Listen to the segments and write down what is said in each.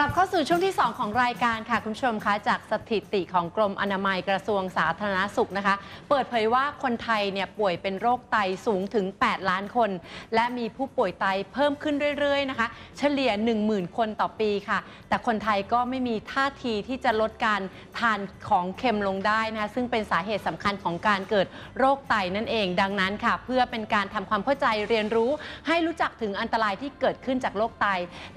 กลับเข้าสู่ช่วงที่ 2 ของรายการค่ะ คุณผู้ชมคะจากสถิติของกรมอนามัยกระทรวงสาธารณสุขนะคะ เปิดเผยว่าคนไทยเนี่ยป่วยเป็นโรคไตสูงถึง 8 ล้านคน และมีผู้ป่วยไตเพิ่มขึ้นเรื่อยๆนะคะ เฉลี่ย 10,000 คนต่อปีค่ะ แต่คนไทยก็ไม่มีท่าทีที่จะลดการทานของเค็มลงได้นะคะซึ่งเป็นสาเหตุสำคัญของการเกิดโรคไตนั่นเอง ดังนั้นค่ะ เพื่อเป็นการทำความเข้าใจเรียนรู้ ให้รู้จักถึงอันตรายที่เกิดขึ้นจากโรคไต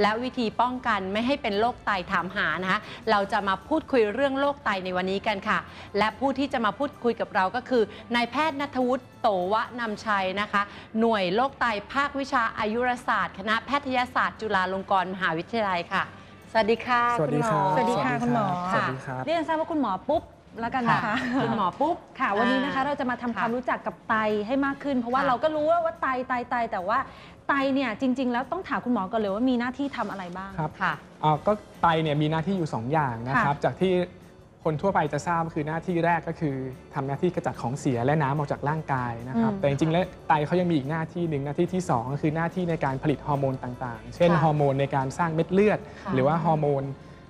และวิธีป้องกันไม่ให้เป็นโรคไตถามหานะคะเราจะมาพูดคุยเรื่องโรคไตในวันนี้กันค่ะ และผู้ที่จะมาพูดคุยกับเราก็คือนายแพทย์นัทวุฒิโตวะนำชัยนะคะ หน่วยโรคไตภาควิชาอายุรศาสตร์ คณะแพทยศาสตร์ จุฬาลงกรณ์มหาวิทยาลัยค่ะ สวัสดีค่ะสวัสดีณหมอครับสวัสดีค่ะคุณหมอ สวัสดีครับ เรียนทราบว่าคุณหมอปุ๊บแล้วกันนะคะ คุณหมอปุ๊บค่ะ วันนี้นะคะเราจะมาทำค่ะความรู้จักกับไตให้มากขึ้น เพราะว่าค่ะเราก็รู้ว่าว่าไตไตไตแต่ว่า ไตเนี่ยจริง ๆ แล้วต้องถามคุณหมอก่อนเลยว่ามีหน้าที่ทำอะไรบ้าง ครับ ค่ะ อ่าก็ไตเนี่ยมีหน้าที่อยู่ 2 อย่างนะครับ จากที่คนทั่วไปจะทราบก็คือหน้าที่แรกก็คือทำหน้าที่กระจัดของเสียและน้ำออกจากร่างกายนะครับ อืมแต่จริงๆแล้วไตเขายังมีอีกหน้าที่หนึ่งหน้าที่ที่ 2 ก็คือหน้าที่ในการผลิตฮอร์โมนต่างๆ เช่นค่ะฮอร์โมนในการสร้างเม็ดเลือด ค่ะ หรือว่าฮอร์โมน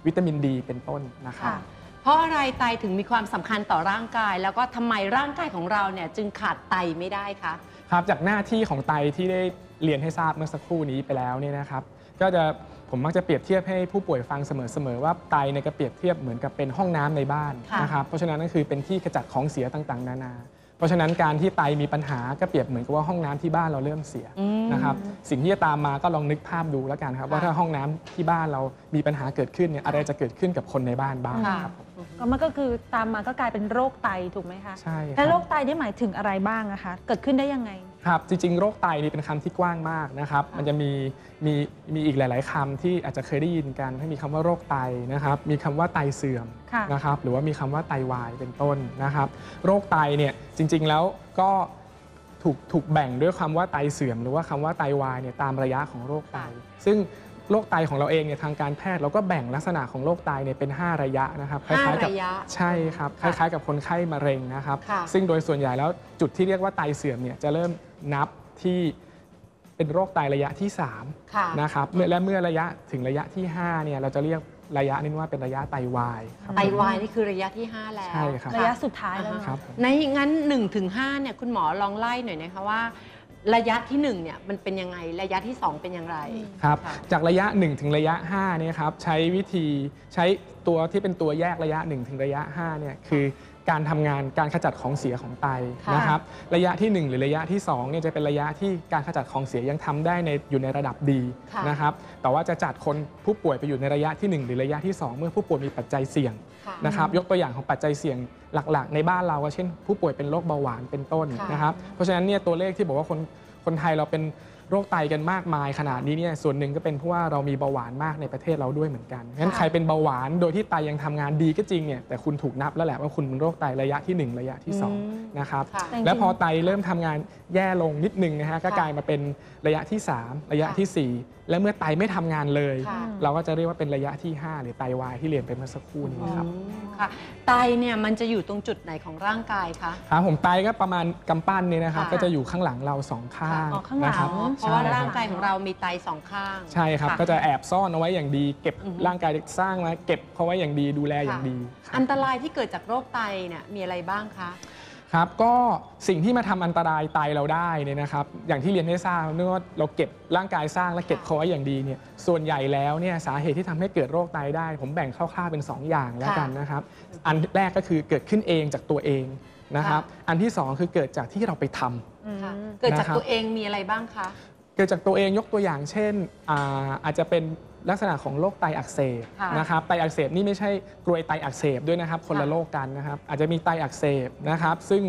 วิตามินดีเป็นต้นนะครับ ค่ะ เพราะอะไรไตถึงมีความสำคัญต่อร่างกาย แล้วก็ทำไมร่างกายของเราเนี่ยจึงขาดไตไม่ได้คะ ครับจากหน้าที่ของไตที่ได้ เรียนให้ทราบเมื่อสักครู่นี้ไปแล้วเนี่ยนะครับก็จะผมมักจะเปรียบเทียบให้ผู้ป่วยฟังเสมอๆว่าไตเนี่ยก็เปรียบเทียบเหมือนกับเป็นห้องน้ำในบ้านค่ะนะครับเพราะฉะนั้นก็คือเป็นที่กระจัดของเสียต่างๆ นานา เพราะฉะนั้นการที่ไตมีปัญหาก็เปรียบเหมือนกับว่าห้องน้ำที่บ้านเราเริ่มเสียอืมนะครับสิ่งที่จะตามมาก็ลองนึกภาพดูแล้วกันครับค่ะว่าถ้าห้องน้ำที่บ้านเรามีปัญหาเกิดขึ้นเนี่ยอะไรจะเกิดขึ้นกับคนในบ้านบ้างค่ะครับก็มันก็คือตามมาก็กลายเป็นโรคไตถูกไหมคะใช่คแล้วรับโรคไตนี่หมายถึงอะไรบ้างอะคะ เกิดขึ้นได้ยังไง ครับจริงๆ โรคไตนี่เป็นคำที่กว้างมากนะครับ มันจะมีมีมีอีกหลาย ๆคำที่อาจจะเคยได้ยินกันถ้ามีคำว่าโรคไตนะครับ มีคำว่าไตเสื่อมค่ะ นะครับ หรือว่ามีคำว่าไตวายเป็นต้นนะครับ โรคไตเนี่ยจริงๆแล้วก็ถูกถูกแบ่งด้วยคำว่าไตเสื่อม หรือว่าคำว่าไตวายเนี่ยตามระยะของโรคไต ซึ่งโรคไตของเราเองเนี่ยทางการแพทย์เราก็แบ่งลักษณะของโรคไตเนี่ยเป็น 5 ระยะนะครับคห้าล้ายๆกัระยะ ใช่ครับ คค่ะล้ายๆกับคนไข้มะเร็งนะครับ ค่ะซึ่งโดยส่วนใหญ่แล้วจุดที่เรียกว่าไตเสื่อมเนี่ยจะเริ่ม นับที่เป็นโรคไตระยะที่ค่ะ 3นะครับเมื่อและเมื่อระยะถึงระยะที่5เนี่ยเราจะเรียกระยะนี้ว่าเป็นระยะไตวายครับ ไตวายนี่คือระยะที่ 5 แล้วใช่ครับ ระยะสุดท้ายแล้วอ่าเนครัอะบผมในงั้น1ถึง5เนี่ยคุณหมอลองไล่หน่อยนะคะว่า ระยะที่1เนี่ยมันเป็นยังไงระยะที่ 2 เป็นอย่างไร ครับ ค่ะ จากระยะ 1 ถึงระยะ5เนี่ยครับใช้วิธีใช้ตัวที่เป็นตัวแยกระยะ 1 ถึงระยะ5เนี่ยคือ การทำงานการขจัดของเสียของไตค่ะนะครับระยะที่1หรือระยะที่2เนี่ยจะเป็นระยะที่การขจัดของเสียยังทำได้ในอยู่ในระดับดีค่ะ นะครับแต่ว่าจะจัดคนผู้ป่วยไปอยู่ในระยะที่1หรือระยะที่2เมื่อผู้ป่วยมีปัจจัยเสี่ยง ค่ะ นะครับยกตัวอย่างของปัจจัยเสี่ยงหลักๆ ในบ้านเราก็เช่น ผู้ป่วยเป็นโรคเบาหวานเป็นต้นค่ะนะครับเพราะฉะนั้นเนี่ยตัวเลขที่บอกว่าคนคนไทยเราเป็น โรคไตกันมากมายขนาดนี้เนี่ยส่วนหนึ่งก็เป็นเพราะว่าเรามีเบาหวานมากในประเทศเราด้วยเหมือนกันงั้นใครเป็นเบาหวานโดยที่ไตยังทำงานดีก็จริงเนี่ยแต่คุณถูกนับแล้วแหละว่าคุณเป็นโรคไตระยะที่ 1 ระยะที่อืม2นะครับค่ะแต่จริงๆแล้วพอไตเริ่มทำงานแย่ลงนิดนึงนะฮะก็ค่ะกลายมาเป็นระยะที่ 3 ระยะทีสี่4 และเมื่อไตไม่ทำงานเลยค่ะเราก็จะเรียกว่าเป็นระยะที่ 5 หรือไตวายที่เรียนไปเมื่อสักครู่นี้ครับอืมค่ะไตเนี่ยมันจะอยู่ตรงจุดไหนของร่างกายคะครับผมไตก็ประมาณกำปั้นเนี่ยนะครับค่ะก็จะอยู่ข้างหลังเราสองข้างอ๋อข้างหลังนะครับอ๋อเพราะว่าใช่คบร่างกายของเรามีไตสองข้างใช่ครับะก็จะแอบซ่อนเอาไว้อย่างดี เก็บอือฮึร่างกายสร้างมาเก็บเขาไว้อย่างดีดูแลอย่างดีครับ อันตรายที่เกิดจากโรคไตเนี่ยมีอะไรบ้างคะ ครับก็สิ่งที่มาทำอันตรายไตเราได้เนี่ยนะครับอย่างที่เรียนให้ทราบเนื่องว่าเราเก็บร่างกายสร้างและเก็บเขาไว้อย่างดีเนี่ยส่วนใหญ่แล้วเนี่ยสาเหตุที่ทำให้เกิดโรคไตได้ ผมแบ่งคร่าวๆเป็น 2 อย่างแล้วกันนะครับ อันแรกก็คือเกิดขึ้นเองจากตัวเองนะครับ อันที่ 2 คือเกิดจากที่เราไปทำ อืม ค่ะ เกิดจากนะครับ ตัวเองมีอะไรบ้างคะ เกิดจากตัวเองยกตัวอย่างเช่นอาอาจจะเป็นลักษณะของโรคไตอักเสบค่ะนะครับไตอักเสบนี่ไม่ใช่กรวยไตอักเสบด้วยนะครับ คนละค่ะ โรคกันนะครับ อาจจะมีไตอักเสบนะครับซึ่ง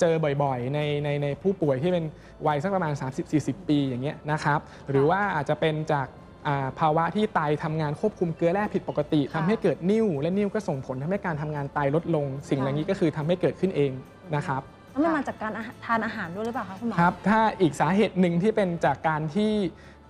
เจอบ่อยๆในในในผู้ป่วยที่เป็นวัยสักประมาณ 30-40 ปีอย่างเงี้ยนะครับหรือว่าอาจจะเป็นจากอ่าภาวะที่ไตทำงานควบคุมเกลือแร่ผิดปกติค่ะทำให้เกิดนิ่วและนิ่วก็ส่งผลทำให้การทำงานไตลดลง สิ่งเหล่านี้ก็คือทำให้เกิดขึ้นเองนะครับ แล้วมันมาจากการอาหารทานอาหารด้วยหรือเปล่าคะคุณหมอครับ ถ้าอีกสาเหตุหนึ่งที่เป็นจากการที่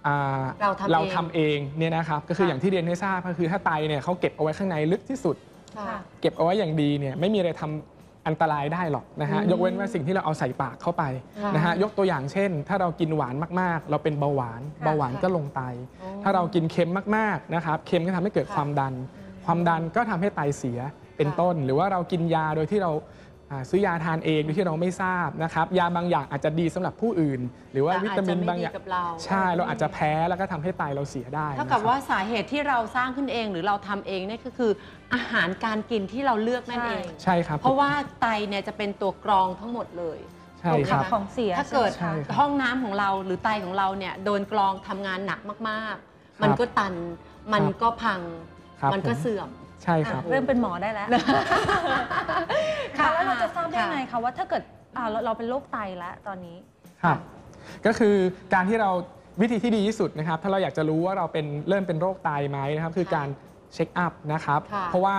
อ่าเราทำเองเราทำเองเนี่ยนะครับก็คือค่ะอย่างที่เรียนให้ทราบก็คือถ้าไตเนี่ยเขาเก็บเอาไว้ข้างในลึกที่สุดค่ะเก็บเอาไว้อย่างดีเนี่ยไม่มีอะไรทำอันตรายได้หรอกนะฮะอืมยกเว้นว่าสิ่งที่เราเอาใส่ปากเข้าไปค่ะนะฮะยกตัวอย่างเช่น ถ้าเรากินหวานมากๆ เราเป็นเบาหวานค่ะเบาหวานก็ลงไตอ๋อถ้าเรากินเค็มมากๆนะครับเค็มก็ทำให้เกิดค่ะความดัน ความดันก็ทำให้ไตเสียเป็นค่ะต้น หรือว่าเรากินยาโดยที่เราอ่า ซื้อยาทานเองโดยที่เราไม่ทราบนะครับยาบางอย่างอาจจะดีสำหรับผู้อื่น หรือว่าแต่วิตามินบางอย่างอาจจะไม่ดีกับเราใช่เราอาจจะแพ้แล้วก็ทำให้ไตเราเสียได้เท่ากับนะครับว่าสาเหตุที่เราสร้างขึ้นเองหรือเราทำเองเนี่ยก็คือ อาหารการกินที่เราเลือกนั่นเองใช่ครับเพราะว่าไตเนี่ยจะเป็นตัวกรองทั้งหมดเลยใช่ครับของเสียถ้าเกิดใช่ไหมใช่คะห้องน้ำของเราหรือไตของเราเนี่ยโดนกรองทำงานหนักมากครับๆมันก็ตันมันครับก็พังครับมันก็ผมเสื่อม ใช่ครับ อะเริ่มเป็นหมอได้แล้วค่ะแล้วเราจะทราบได้ไงคะว่าถ้าเกิดอ่าเราเราเป็นโรคไตแล้วตอนนี้ ครับก็คือการที่เราวิธีที่ดีที่สุดนะครับ ถ้าเราอยากจะรู้ว่าเราเป็นเริ่มเป็นโรคไตไหมนะครับ คือค่ะการเช็คอัพนะครับ ค่ะเพราะว่า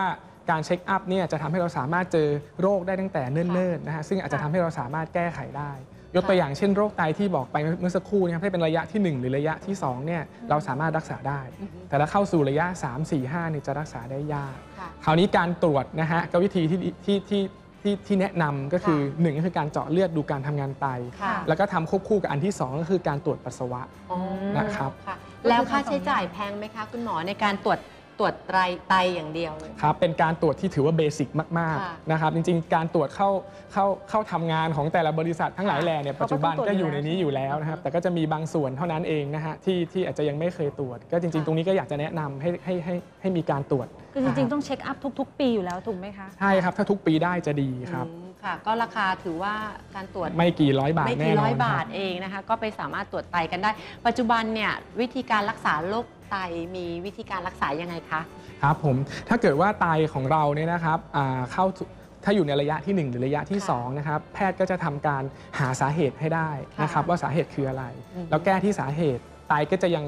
การเช็คอัพเนี่ยจะทำให้เราสามารถเจอโรคได้ตั้งแต่เนิ่นๆนะฮะซึ่งอาจจะทำให้เราสามารถแก้ไขได้ ยกตัวอย่างเช่นโรคไตที่บอกไปเมื่อสักครู่นะครับถ้าเป็นระยะที่ 1 หรือระยะที่2เนี่ยเราสามารถรักษาได้อือฮึแต่ถ้าเข้าสู่ระยะ 3 4 5เนี่ยจะรักษาได้ยากค่ะคราวนี้การตรวจนะฮะก็วิธีที่ที่ที่ที่ที่แนะนำก็คือค่ะหนึ่งก็คือการเจาะเลือดดูการทำงานไตค่ะแล้วก็ทำควบคู่กับอันที่ 2 ก็คือการตรวจปัสสาวะอ๋อนะครับค่ะแล้วค่าใช้จ่ายแพงไหมคะคุณหมอในการตรวจ ตรวจไตไตอย่างเดียวเลย ครับเป็นการตรวจที่ถือว่าเบสิกมากค่ะๆนะครับจริงๆ การตรวจเข้าเข้าเข้าทำงานของแต่ละบริษัททั้งหลายค่ะแหล่เนี่ยเขาก็ปัจจุบันต้องตรวจก็อยู่อยู่ในแล้วนี้อยู่แล้วนะครับ แต่ก็จะมีบางส่วนเท่านั้นเองนะฮะที่ที่อาจจะยังไม่เคยตรวจ ก็จริงค่ะๆตรงนี้ก็อยากจะแนะนำให้ให้ให้ให้มีการตรวจคือจริง ๆ ต้องเช็คอัพทุก ๆ ปีอยู่แล้วถูกไหมคะ ใช่ครับถ้าทุกปีได้จะดีครับ อืมค่ะ ก็ราคาถือว่าการตรวจ ไม่กี่ร้อยบาทไม่แน่กี่นร้ออยนบาคทรับ เองนะคะ ก็ไปสามารถตรวจไตกันได้ ปัจจุบันเนี่ยวิธีการรักษาโรค ไตมีวิธีการรักษายังไงคะครับผมถ้าเกิดว่าไตของเราเนี่ยนะครับอ่าเข้าสู่ถ้าอยู่ในระยะทีหนึ่1 หรือระยะที่ค่ะ2นะครับแพทย์ก็จะทำการหาสาเหตุให้ได้นะครับค่ะว่าสาเหตุคืออะไรอืมแล้วแก้ที่สาเหตุไตก็จะยัง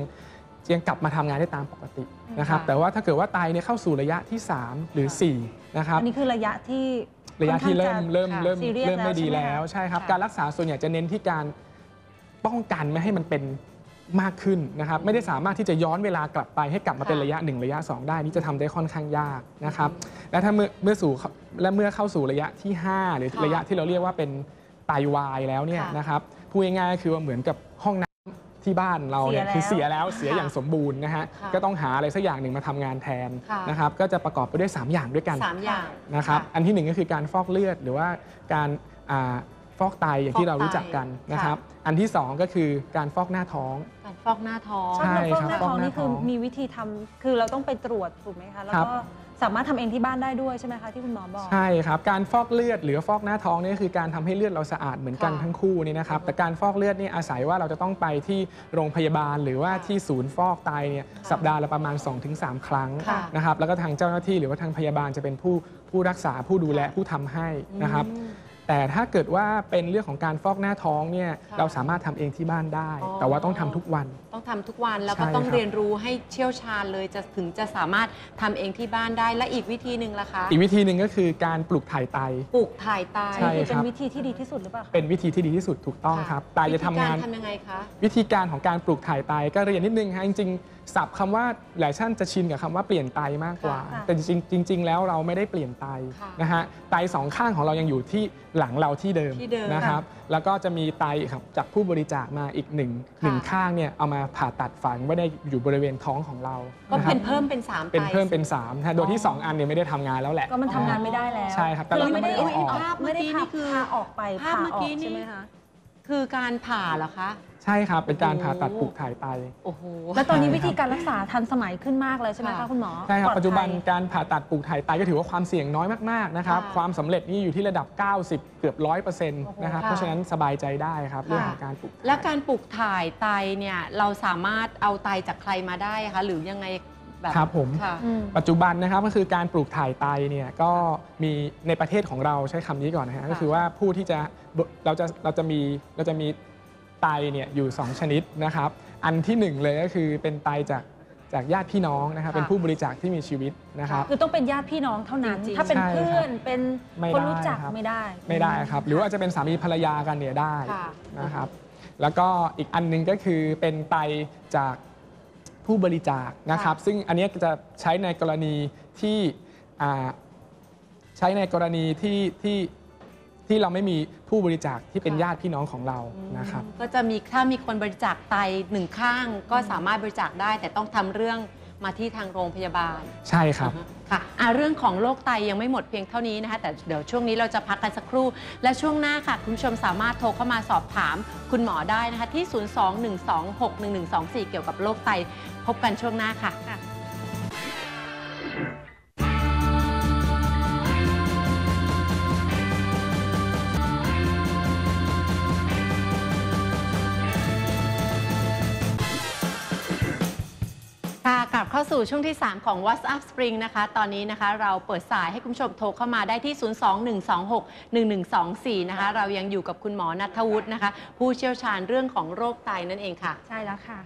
ยังกลับมาทำงานได้ตามปกตินะครับค่ะแต่ว่าถ้าเกิดว่าไตเนี่ยเข้าสู่ระยะที่ 3 หรือ4นะครับอันนี้คือระยะที่ระยะที่เริ่มค่อนข้างจะเริ่มค่ะเริ่ม serious เริ่มไม่ดีแล้วใช่ไหมแล้วคะใช่ครับค่ะการรักษาส่วนใหญ่จะเน้นที่การป้องกันไม่ให้มันเป็น มากขึ้นนะครับไม่ได้สามารถที่จะย้อนเวลากลับไปให้กลับมาเป็นค่ะระยะ 1 ระยะ 2 ได้นี่จะทำได้ค่อนข้างยากนะครับและถ้าเมื่อเมื่อสู่และเมื่อเข้าสู่ระยะที่ 5 หรือค่ะระยะที่เราเรียกว่าเป็นไตวายแล้วเนี่ยค่ะนะครับพูดง่ายๆก็คือว่าเหมือนกับห้องน้ำที่บ้านเราเนี่ยเสียแล้วคือเสียแล้วเสียค่ะอย่างสมบูรณ์นะฮะค่ะก็ต้องหาอะไรสักอย่างหนึ่งมาทำงานแทนค่ะนะครับก็จะประกอบไปด้วย 3 อย่างด้วยกันสามอย่างนะครับะอันที่หนึ่งก็คือการฟอกเลือดหรือว่าการอ่า ฟอกไตอย่างที่เรารู้จักกันฟอกไตนะครับ อันที่สองก็คือการฟอกหน้าท้อง การฟอกหน้าท้องใช่ฟอกหน้าครับท้องฟอกหน้านี่คือท้องมีวิธีทำคือเราต้องไปตรวจถูกไหมคะแล้วครับก็สามารถทำเองที่บ้านได้ด้วยใช่ไหมคะที่คุณหมอบอกใช่ครับการฟอกเลือดหรือฟอกหน้าท้องนี่ก็คือการทำให้เลือดเราสะอาดเหมือนกันค่ะทั้งคู่นี่นะครับอือฮึแต่การฟอกเลือดนี่อาศัยว่าเราจะต้องไปที่โรงพยาบาล หรือว่าค่ะที่ศูนย์ฟอกไตเนี่ยค่ะสัปดาห์ละประมาณ 2-3 ครั้งค่ะนะครับแล้วก็ทางเจ้าหน้าที่หรือว่าทางพยาบาลจะเป็นผู้ผู้รักษาผู้ดูแลผู้ทำให้นะครับอืม แต่ถ้าเกิดว่าเป็นเรื่องของการฟอกหน้าท้องเนี่ยค่ะ เราสามารถทำเองที่บ้านได้ อ๋อ แต่ว่าต้องทำทุกวัน ต้องทำทุกวันแล้วก็ใช่ต้องครับ เรียนรู้ให้เชี่ยวชาญเลยจะถึงจะสามารถทำเองที่บ้านได้และอีกวิธีหนึ่งล่ะคะอีกวิธีหนึ่งก็คือการปลูกถ่ายไต ปลูกถ่ายไตใช่ คือคเป็รันบวิธีที่ดีที่สุดหรือเปล่าคะ เป็นวิธีที่ดีที่สุดถูกต้องครับไตจะทำงาน วิธีกรทำยังไงคะ วิธีการของการปลูกถ่ายไตก็เรียนนิดนึงฮะจริงๆศัพท์คำว่าหลายท่านจะชินกับคำว่าเปลี่ยนไตมากกว่า ค่ะ แต่จริงๆจริง ๆ แล้วเราไม่ได้เปลี่ยนไตค่ะ นะฮะไตสองข้างของเรายังอยู่ที่หลังเราที่เดิมที่เดิมนะครับ แล้วก็จะมีไตครับจากผู้บริจาคมาอีกหนึ่งค่ะหนึ่งข้างเนี่ยเอามาผ่าตัดฝังไว้ในอยู่บริเวณท้องของเราก็นะครัเป็บนเพิ่มเป็นสามไตเป็นเพิ่มเป็น3นะฮะโดยที่อ๋อ2อันเนี่ยไม่ได้ทำงานแล้วแหละก็มันทำงานไม่ได้แล้วใช่ครับแต่คือเราไม่ได้ไม่ได้เอาออกภาพไม่ได้เมื่อกี้นี่พาคือพาออกไปภาพผ่าเมื่อออกกี้นี่ใช่ไหมคะคือการผ่าเหรอคะ ใช่ครับ เป็นการโอ้โหผ่าตัดปลูกถ่ายไต โอ้โห แล้วตอนนี้ใช่ครับ วิธีการรักษาทันสมัยขึ้นมากเลยใช่ไหมค่ะคะคุณหมอใช่ครับปลอดภัย ปัจจุบันการผ่าตัดปลูกถ่ายไตก็ถือว่าความเสี่ยงน้อยมากๆนะครับค่ะความสำเร็จนี่อยู่ที่ระดับ 90 เกือบ100%นะครับค่ะเพราะฉะนั้นสบายใจได้ครับเรื่องของการปลูกถ่ายแล้วการปลูกถ่ายไตเนี่ยเราสามารถเอาไตจากใครมาได้คะหรือยังไงแบบครับผม ค่ะ อืม ปัจจุบันนะครับก็คือการปลูกถ่ายไตเนี่ยก็มีในประเทศของเราใช้คำนี้ก่อนนะฮะค่ะก็คือว่าผู้ที่จะเราจะเราจะมีเราจะมี ไตเนี่ยอยู่ 2 ชนิดนะครับ อันที่หนึ่งเลยก็คือเป็นไตจากจากญาติพี่น้องนะครับ ค่ะ เป็นผู้บริจาคที่มีชีวิตนะครับ คือต้องเป็นญาติพี่น้องเท่านั้น จริงๆ ถ้าเป็นใช่ครับเพื่อน เป็นไม่คนได้รู้จักครับ ไม่ได้ ไม่ได้ครับ หรือว่าจะเป็นสามีภรรยากันเนี่ยได้ค่ะ นะครับ แล้วก็อีกอันหนึงก็คือเป็นไตจากผู้บริจาคนะครับ ซึ่งอันเนี้ยจะใช้ในกรณีที่อ่าใช้ในกรณีที่ที่ ที่เราไม่มีผู้บริจาคที่เป็นญาติพี่น้องของเรานะครับ ก็จะมีถ้ามีคนบริจาคไตหนึ่งข้าง ก็สามารถบริจาคได้ แต่ต้องทำเรื่องมาที่ทางโรงพยาบาล ใช่ครับอือฮึค่ะอะเรื่องของโรคไตยังไม่หมดเพียงเท่านี้นะคะ แต่เดี๋ยวช่วงนี้เราจะพักกันสักครู่ และช่วงหน้าค่ะ คุณผู้ชมสามารถโทรเข้ามาสอบถามคุณหมอได้นะคะ ที่ 021261124 เกี่ยวกับโรคไต พบกันช่วงหน้าค่ะ ลับเข้าสู่ช่วงที่ 3 ของ WhatsApp Spring นะคะ ตอนนี้นะคะเราเปิดสายให้คุณผู้ชมโทรเข้ามาได้ที่ 021261124 นะคะ เรายังอยู่กับคุณหมอนัทวุฒินะคะ ผู้เชี่ยวชาญเรื่องของโรคไตนั่นเองค่ะ ใช่แล้วค่ะ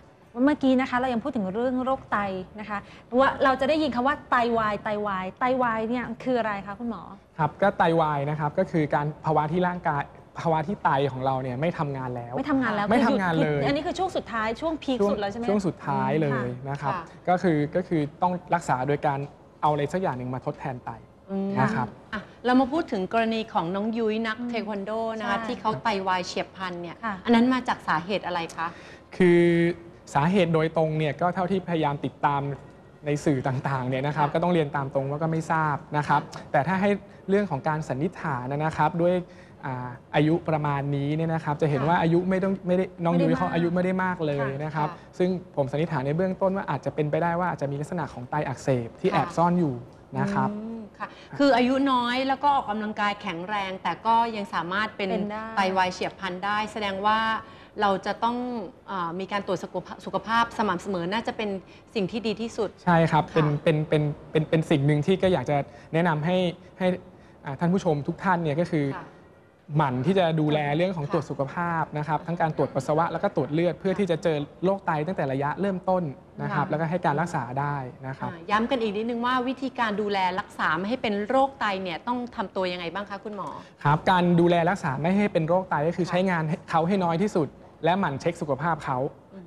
เมื่อกี้นะคะเรายังพูดถึงเรื่องโรคไตนะคะว่าเราจะได้ยินคำว่าไตวายไตวายไตวายเนี่ยคืออะไรคะคุณหมอ ครับก็ไตวายนะครับก็คือการภาวะที่ร่างกาย ภาวะที่ไตของเราเนี่ยไม่ทำงานแล้ว ไม่ทำงานแล้วไม่คือหยุดทำงานเลย คืออันนี้คือช่วงสุดท้ายช่วงพีคช่วงสุดแล้วใช่ไหม ช่วงสุดท้ายเลยค่ะนะครับ ค่ะ ก็คือก็คือต้องรักษาโดยการเอาอะไรสักอย่างหนึ่งมาทดแทนไต อืมนะครับ อะเรามาพูดถึงกรณีของน้องยุ้ยนักอืมเทควันโดนะคะใช่ที่เขาไตวายเฉียบพลันเนี่ยค่ะ อันนั้นมาจากสาเหตุอะไรคะ คือสาเหตุโดยตรงเนี่ยก็เท่าที่พยายามติดตามในสื่อต่างๆเนี่ยนะครับ ค่ะก็ต้องเรียนตามตรงว่าก็ไม่ทราบนะครับ แต่ถ้าให้เรื่องของการสันนิษฐานนะครับ ด้วย อ่าอายุประมาณนี้เนี่ยนะครับจะเห็นว่าอายุไม่ต้องไม่ได้น้องไม่ได้ยุ้ยเขามากอายุไม่ได้มากเลยค่ะนะครับค่ะซึ่งผมสันนิษฐานในเบื้องต้นว่าอาจจะเป็นไปได้ว่าอาจจะมีลักษณะของไตอักเสบที่ค่ะแอบซ่อนอยู่นะครับอืมค่ะคืออายุน้อยแล้วก็ออกกำลังกายแข็งแรง แต่ก็ยังสามารถเป็นเป็นได้ไตวายเฉียบพลันได้ แสดงว่าเราจะต้องเออมีการตรวจสุขภาพสุขภาพสม่ำเสมอน่าจะเป็นสิ่งที่ดีที่สุด ใช่ครับ เป็นค่ะเป็นเป็นเป็นเป็นสิ่งหนึ่งที่ก็อยากจะแนะนำให้ให้อ่าท่านผู้ชมทุกท่านเนี่ยก็คือค่ะ หมั่นที่จะดูแลเรื่องของค่ะตรวจสุขภาพนะครับ ทั้งการตรวจปัสสาวะแล้วก็ตรวจเลือด เพื่อที่จะเจอโรคไตตั้งแต่ระยะเริ่มต้นนะครับ ค่ะ แล้วก็ให้การรักษาได้นะครับ อ่าย้ำกันอีกนิดนึงว่าวิธีการดูแลรักษาไม่ให้เป็นโรคไตเนี่ยต้องทำตัวยังไงบ้างคะคุณหมอ ครับการดูแลรักษาไม่ให้เป็นโรคไตก็คือค่ะใช้งานให้เขาให้น้อยที่สุด และหมั่นเช็คสุขภาพเขา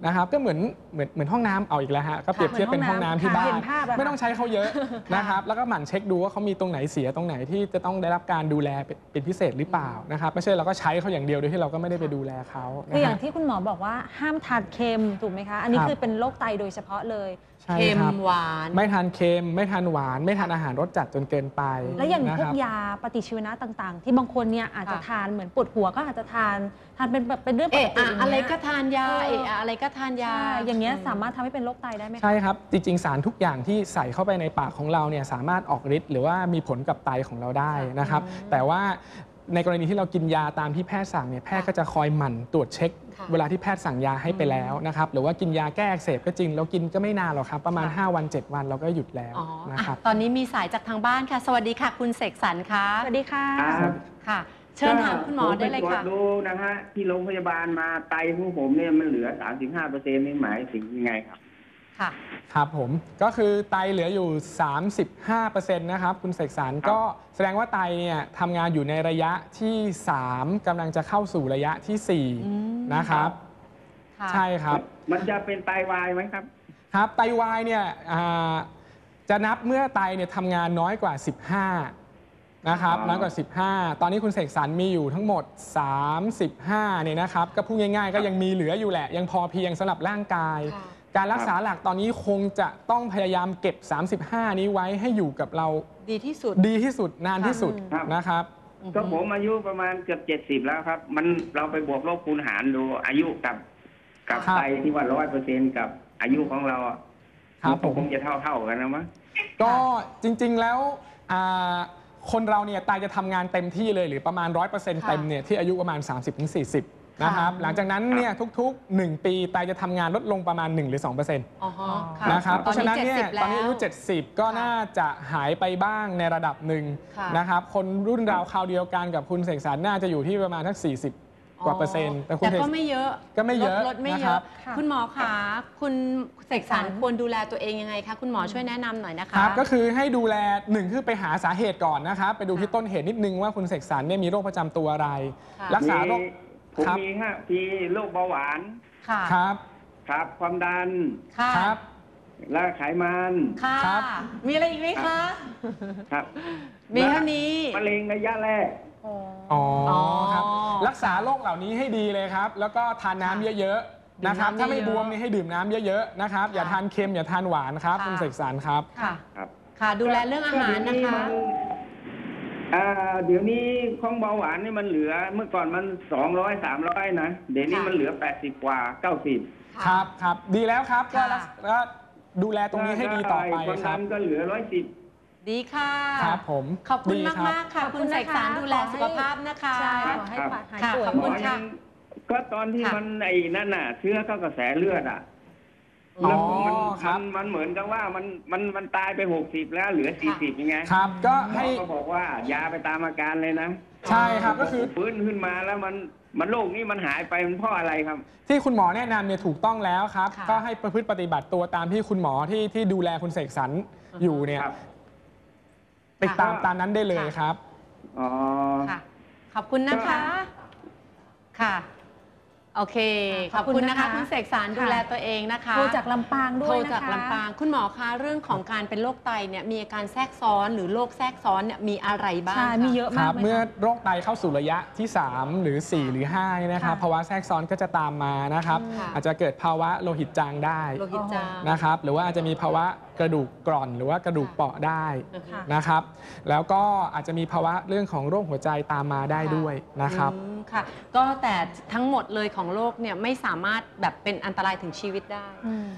นะครับก็เหมือนเหมือนเหมือนห้องน้ำเอาอีกแล้วฮะก็เปรียบเทียบเป็นห้องน้ำที่บ้าเห็นน ภาพอะค่ะ ไม่ต้องใช้เขาเยอะนะครับ แล้วก็หมั่นเช็คดูว่าเขามีตรงไหนเสียตรงไหนที่จะต้องได้รับการดูแลเป็นเป็นพิเศษหรือเปล่านะครับ ไม่ใช่เราก็ใช้เขาอย่างเดียวโดยที่เราก็ไม่ได้ไปดูแลเขาคืออย่างนะฮะ ที่คุณหมอบอกว่าห้ามทานเค็มถูกไหมคะ อันนี้ครับ คือเป็นโรคไตโดยเฉพาะเลย ใช่เค็มครับหวาน ไม่ทานเค็มไม่ทานหวาน ไม่ทานอาหารรสจัดจนเกินไปแล้วอย่างนะพวคกรับ ยาปฏิชีวนะต่างๆ ที่บางคนเนี่ยอาจจะค่ะ ทานเหมือนปวดหัวก็อาจจะทานทานเป็นแบบเป็นเรื่องปเอะกติอะย่างอะไรเงี้ยก็ทานยาเออเอะอะอะไรก็ทานยา ใช่อย่างเงี้ยสามารถทำให้เป็นโรคไตได้ไหมคะ ใช่ครับ จริง ๆ สารทุกอย่างที่ใส่เข้าไปในปากของเราเนี่ยสามารถออกฤทธิ์หรือว่ามีผลกับไตของเราได้นะครับ แต่ว่า ในกรณีที่เรากินยาตามที่แพทย์สั่งเนี่ยแพทย์ก็จะคอยหมั่นตรวจเช็ค ค่ะเวลาที่แพทย์สั่งยาให้ไปแล้วนะครับหรือว่ากินยาแก้อักเสบก็จริงเรากินก็ไม่นานหรอกครับ ประมาณ ค่ะ 5 วัน 7 วันเราก็หยุดแล้วอ๋อนะอะครับ ตอนนี้มีสายจากทางบ้านค่ะ สวัสดีค่ะ คุณเสกสรรค่ะ สวัสดีค่ะ ครับค่ะ เชิญถามคุณหมอได้เลยผมปตรวค่ะจดูนะฮะที่โรงพยาบาลมาไตของผมเนี่ยมันเหลือ 35เปอร์เซ็นต์นี่หมายถึงยังไงครับ ค่ะ ครับผมก็คือไตเหลืออยู่ 35%นะครับคุณเสกสรรก็แสดงว่าไตเนี่ยทำงานอยู่ในระยะที่ 3กำลังจะเข้าสู่ระยะทีอืสี่ม4 นะครับ ค่ะ ใช่ครับ มันจะเป็นไตวายไหมครับ ครับไตวายเนี่ยอ่าจะนับเมื่อไตเนี่ยทำงานน้อยกว่า 15 นะครับอ๋อ น้อยกว่า 15 ตอนนี้คุณเสกสรรมีอยู่ทั้งหมด 35เนี่ยนะครับ ก็พูดง่ายๆ ก็ยังมีเหลืออยู่แหละ ยังพอเพียงสำหรับร่างกาย ค่ะ การรักษาหลักตอนนี้คงจะต้องพยายามเก็บ 35 นี้ไว้ให้อยู่กับเราดีที่สุด ดีที่สุดนานที่สุดครับ นะครับ ก็ผมอายุประมาณเกือบเจ็ดสิบ70 แล้วครับ มันเราไปบวกลบคูณหารดูอายุกับ กับครับไตที่ว่าร้อยเปอร์เซ็นต์กับอายุของเราอะครับผมนก็คงจะเท่าเท่าๆกันนะมั้ง ก็จริงๆแล้วอ่าคนเราเนี่ยไตจะทำงานเต็มที่เลยหรือประมาณ 100%เต็มเนี่ยที่อายุประมาณ 30-40 นะครับหลังจากนั้นเนี่ยทุกๆ 1 ปีไตจะทำงานลดลงประมาณ 1 หรือ2%อ๋อฮะค่ะนะครับเพตอนราะฉะนี้นั้นเนี่ย70ตอนนี้อายุแล้ว70 ก็น่าจะหายไปบ้างในระดับหนึ่งค่ะนะครับคนรุ่นราวคราวเดียวกันกับคุณเสกสรรน่าจะอยู่ที่ประมาณทัก 40 กว่าเปอร์เซ็นต์แต่คุณก็เสกไม่เยอะก็ไม่เยอะลดลดไม่เยนะครัอะ บค่ะคุณหมอคะคุณเสกสรรค่ะควรดูแลตัวเองยังไงคะคุณหมอช่วยแนะนำหน่อยนะคะ ครับก็คือให้ดูแลหนึ่งคือไปหาสาเหตุก่อนนะครับ ไปดูที่ค่ะต้นเหตุนิดนึงว่าคุณเสกสรรเนี่ยมีโรคประจำตัวอะไร ค่ะ รักษาโรคมี ผมครับ มีฮะมีโรคเบาหวาน ค่ะ ครับ ครับ ความดัน ค่ะ ครับ และไขมัน ค่ะ ครับ มีอะไรอีกไหมคะ ครับมีเท่านี้มะเร็งระยะแรกโอ๋ออ๋อครับ รักษาโรคเหล่านี้ให้ดีเลยครับ แล้วก็ทานน้ำค่ะเยอะๆนะครับ ดื่มน้ำถ้าไม่เยอะๆบวมนี่ให้ดื่มน้ำเยอะๆนะครับ อย่าค่ะทานเค็มอย่าทานหวานครับค่ะ คุณเสกสรรครับ ค่ะ ครับ ค่ะ ดูแลเรื่องอาหารนะคะ อ่าเดี๋ยวนี้ของเบาหวานนี่มันเหลือเมื่อก่อนมันสองร้อยสามร้อยนะ เดี๋ยวนี้ค่ะมันเหลือแปดสิบกว่าเก้าสิบครับครับ ดีแล้วครับก็ค่ะรักก็ดูแลตรงนี้ให้ดีต่อไปความคดัรับนก็เหลือร้อยสิบดีค่ะครับผมขอบคุณดีมากรับมากๆค่ะขอบคุคุณณเสนะคะกสรรดูแลขอให้สุขภาพนะคะใช่ครับขอให้ครับปลอดหายค่ะป่วยขอบคุณค่ะก็ตอนที่ค่ะมันไอ้นั่นน่ะเชื้อเข้ากระแสเลือดอะอ๋อ แล้วมันครับมันมันเหมือนกับว่ามันมันมันตายไปหกสิบแล้วเหลือสี่สิบยังไงครับก็หมอให้ก็บอกว่ายาไปตามอาการเลยนะใช่ครับก็คือ ฟื้นขึ้นมาแล้วมันมันโรคนี้มันหายไปมันเพราะอะไรครับ ที่คุณหมอแนะนำเนี่ยถูกต้องแล้วครับ ค่ะ ก็ให้ประพฤติปฏิบัติตัวตามที่คุณหมอที่ที่ดูแลคุณเสกสรรอยู่เนี่ยครับ ติดตามค่ะตามนั้นได้เลยครับ อ๋อ ค่ะ ขอบคุณนะคะ ค่ะ โอเค ขขออบบคุคุณณนะนะคะ คะคุณเสกสรรดูแลตัวเองนะคะ โทรจากลำปางด้โทวยรนะคะ จากลำปาง คุณหมอคะเรื่องของการเป็นโรคไตเนี่ยมีอาการแทรกซ้อนหรือโรคแทรกซ้อนเนี่ยมีอะไรบ้างใช่คะมีเยอะคมากรับไหมคะเมื่อโรคไตเข้าสู่ระยะที่ 3 หรือ 4 หรือ5เนี่ยนะครับค่ะ ภาวะแทรกซ้อนก็จะตามมานะครับ ค่ะอาจจะเกิดภาวะโลหิตจางได้โลหิตจาง นะครับหรือว่าอาจจะมีภาวะ กระดูกกร่อนหรือว่ากระดูกเปราะได้ค่ะ นะครับ แล้วก็อาจจะมีภาวะเรื่องของโรคหัวใจตามมาได้ด้วยนะครับ อืมค่ะ ก็แต่ทั้งหมดเลยของโรคเนี่ยไม่สามารถแบบเป็นอันตรายถึงชีวิตได้ อืม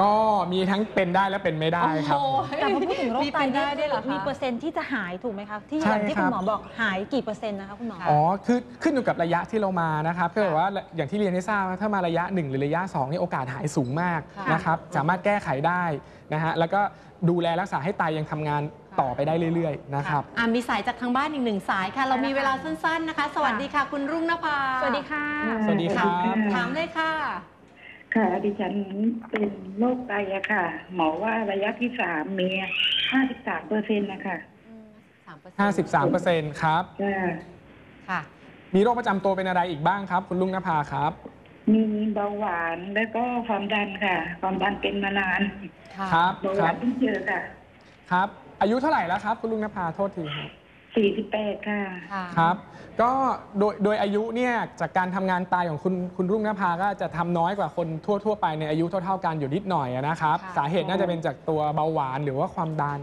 ก็มีทั้งเป็นได้และเป็นไม่ได้ครับ โอ้โหแต่พอพูดถึงโรคมีไตเป็นนี่ได้ด้วยเหรอคะ มีเปอร์เซ็นต์ที่จะหายถูกไหมคะ ที่อใช่ย่างที่ครัคุบณหมอบอกหายกี่เปอร์เซ็นต์นะคะคุณหมอค่ะอ๋อคือขึ้นอยู่กับระยะที่เรามานะครับก็แบบว่าอย่างที่เรียนให้ทราบว่าถ้ามาระยะ 1 หรือระยะ2นี่โอกาสหายสูงมากค่ะ นะครับ สามารถแก้ไขได้นะฮะแล้วก็ดูแลรักษาให้ไตยังทำงานต่อไปได้เรื่อยๆนะครับ อะมีสายจากทางบ้านอีกหนึ่งสายค่ะ เรามีเวลาสั้นๆนะคะ สวัสดีค่ะ คุณรุ่งนภาสวัสดีค่ะ สวัสดีครับ ถามเลยค่ะ ค่ะ ดิฉันเป็นโรคไตอะค่ะ หมอว่าระยะที่สามมีห้าสิบสามเปอร์เซ็นต์นะคะ53%ครับจ้าค่ะ มีโรคประจำตัวเป็นอะไรอีกบ้างครับ คุณลุงนภาครับ มีเบาหวานแล้วก็ความดันค่ะ ความดันเป็นมานานค่ะครับ เบาหครัวาบนเพิ่งเจอค่ะ ครับ อายุเท่าไหร่แล้วครับ คุณลุงนภาโทษทีครับ สี่สิบแปดค่ะ ค่ะ ครับ ก็โดยโดยอายุเนี่ยจากการทำงานตายของคุณคุณรุ่งนภาก็จะทำน้อยกว่าคนทั่วทั่วๆไปในอายุเท่า ๆกันอยู่นิดหน่อยอะนะครับ ค่ะ สาเหตุน่าจะเป็นจากตัวเบาหวานหรือว่าความดัน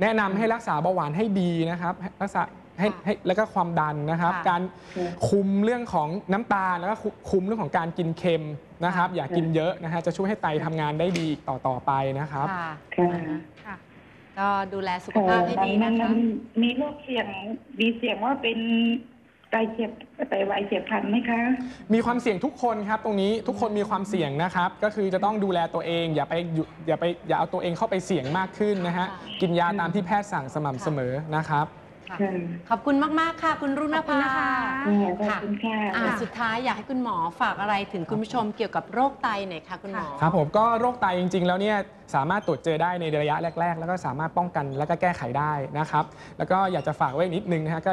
แนะนำให้รักษาเบาหวานให้ดีนะครับให้รักษาให้ให้แล้วก็ความดันนะครับ ค่ะการค่ะคุมเรื่องของน้ำตาลแล้วก็คุคุมเรื่องของการกินเค็มนะครับ ค่ะ อย่ากินเยอะนะฮะจะช่วยให้ไตทำงานได้ดีอีกต่อต่อไปนะครับ ค่ะ ค่ะ ค่ะ ก็ดูแลสุขเอ่ภาพอให้มันดีมันะนมัคะนมีโรคเสี่ยงมีเสี่ยงว่าเป็นไตเจ็บไตวายเฉียบพลันไหมคะ มีความเสี่ยงทุกคนครับตรงนี้ทุกคนมีความเสี่ยงนะครับ ก็คือจะต้องดูแลตัวเอง อย่าไปอยู่อย่าไปอย่าเอาตัวเองเข้าไปเสี่ยงมากขึ้นนะฮะค่ะ กินยาตามที่แพทย์สั่งสม่ำเสมอนะครับ ค่ะ ค่ะขอบคุณมากๆค่ะ คุณรุ่งนขอบคุณภานะคะค่ะขอบคุณค่ะ อ่าสุดท้ายอยากให้คุณหมอฝากอะไรถึงคุณผู้ชมเกี่ยวกับโรคไตหน่อยค่ะคุณหมอ ครับผมก็โรคไตจริง ๆ แล้วเนี่ยสามารถตรวจเจอได้ในระยะแรก ๆ แล้วก็สามารถป้องกันแล้วก็แก้ไขได้นะครับ แล้วก็อยากจะฝากไว้นิดนึงนะฮะก็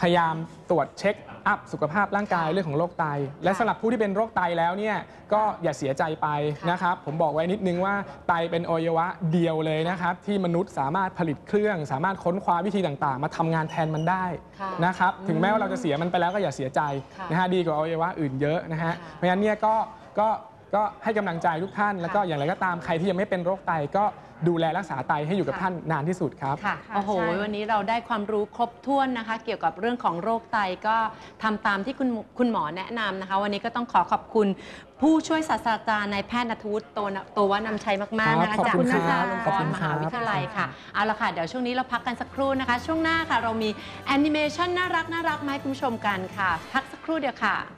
พยายามตรวจเช็คอัพสุขภาพร่างกายค่ะเรื่องของโรคไต และสำหรับผู้ที่เป็นโรคไตแล้วเนี่ยก็อย่าเสียใจไปค่ะนะครับ ผมบอกไว้นิดนึงว่าไตเป็นอวัยวะเดียวเลยนะครับ ที่มนุษย์สามารถผลิตเครื่อง สามารถค้นคว้าวิธีต่างๆ มาทำงานแทนมันได้ค่ะนะครับถึงแม้ว่าเราจะเสียมันไปแล้วก็อย่าเสียใจค่ะนะฮะดีกว่าอวัยวะอื่นเยอะนะฮะค่ะเพราะฉะนั้นเนี่ยก็ก็ ก็ให้กำลังใจทุกท่าน แล้วก็ค่ะอย่างไรก็ตามใครที่ยังไม่เป็นโรคไตก็ดูแลรักษาไตให้อยู่กับค่ะท่านนานที่สุดครับค่ะค่ะโอ้โห ใช่ วันนี้เราได้ความรู้ครบถ้วนนะคะ เกี่ยวกับเรื่องของโรคไตก็ทำตามที่คุณคุณหมอแนะนำนะคะ วันนี้ก็ต้องขอขอบคุณ ผู้ช่วยศาสตราจารย์นายแพทย์นทวุฒิโตนะโตวนำชัยมากๆนะคะครับจากขอบคุณจุฬาครับลงขกอบรคุณณ์มครัหาบ วิทยาลัยค่ะ เอาละค่ะ เดี๋ยวช่วงนี้เราพักกันสักครู่นะคะ ช่วงหน้าค่ะ เรามีแอนิเมชันน่ารักน่ารักๆมาให้คุณผู้ชมกันค่ะ พักสักครู่เดียวค่ะ